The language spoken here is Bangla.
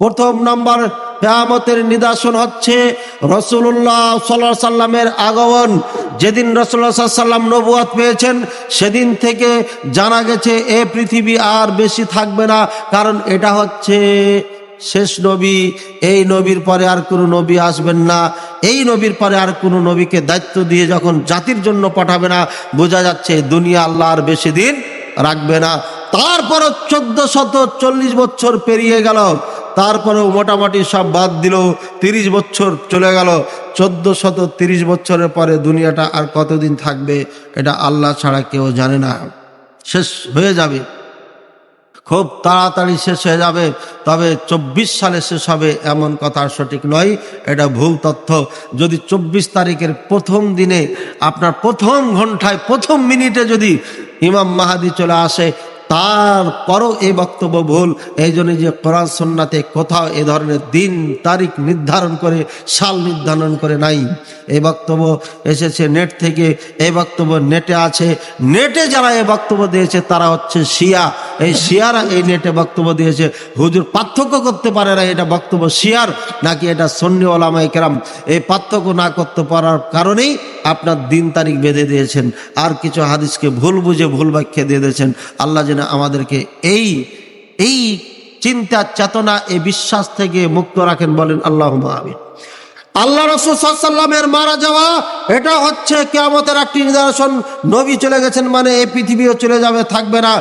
প্রথম নাম্বার কেয়ামতের নিদর্শন হচ্ছে রসুল্লাহ সাল্লাহ সাল্লামের আগমন। যেদিন রসুল্লাহ সাল্লাম নবুয়াত পেয়েছেন, সেদিন থেকে জানা গেছে এ পৃথিবী আর বেশি থাকবে না, কারণ এটা হচ্ছে শেষ নবী। এই নবীর পরে আর কোনো নবী আসবেন না। এই নবীর পরে আর কোনো নবীকে দায়িত্ব দিয়ে যখন জাতির জন্য পাঠাবে না, বোঝা যাচ্ছে দুনিয়া আল্লাহ আর বেশি দিন রাখবে না। তারপরও চোদ্দ শত চল্লিশ বছর পেরিয়ে গেল। তারপরেও মোটামুটি সব বাদ দিল তিরিশ বছর চলে গেল। চোদ্দ শত তিরিশ বছরের পরে দুনিয়াটা আর কতদিন থাকবে এটা আল্লাহ ছাড়া কেউ জানে না। শেষ হয়ে যাবে। খুব তাড়াতাড়ি শেষ হয়ে যাবে। তবে চব্বিশ সালে শেষ হবে এমন কথা সঠিক নয়। এটা ভুল তথ্য। যদি চব্বিশ তারিখের প্রথম দিনে আপনার প্রথম ঘন্টায়, প্রথম মিনিটে যদি ইমাম মাহাদি চলে আসে তারপরও এই বক্তব্য ভুল। এই জন্য যে কোরআন, সন্নাতে কোথাও এ ধরনের দিন, তারিখ নির্ধারণ করে, সাল নির্ধারণ করে নাই। এই বক্তব্য এসেছে নেট থেকে। এই বক্তব্য নেটে আছে। নেটে যারা এই বক্তব্য দিয়েছে, তারা হচ্ছে শিয়া। এই শিয়ারা এই নেটে বক্তব্য দিয়েছে। হুজুর পার্থক্য করতে পারে না এটা বক্তব্য শিয়ার, নাকি এটা সন্নি ওলামাই কেরাম। এই পার্থক্য না করতে পারার কারণেই আপনার দিন তারিখ বেঁধে দিয়েছেন। আর কিছু হাদিসকে ভুল বুঝে ভুল ব্যাখ্যা দিয়ে দিয়েছেন। আল্লাহ যেন আমাদেরকে এই এই চিন্তা, চেতনা, এই বিশ্বাস থেকে মুক্ত রাখেন বলেন আল্লাহ আমিন। আল্লাহ রসুল সাল্লামের মারা যাওয়া, এটা হচ্ছে কেয়ামতের একটি নিদর্শন। নবী চলে গেছেন মানে এই পৃথিবীও চলে যাবে, থাকবে না।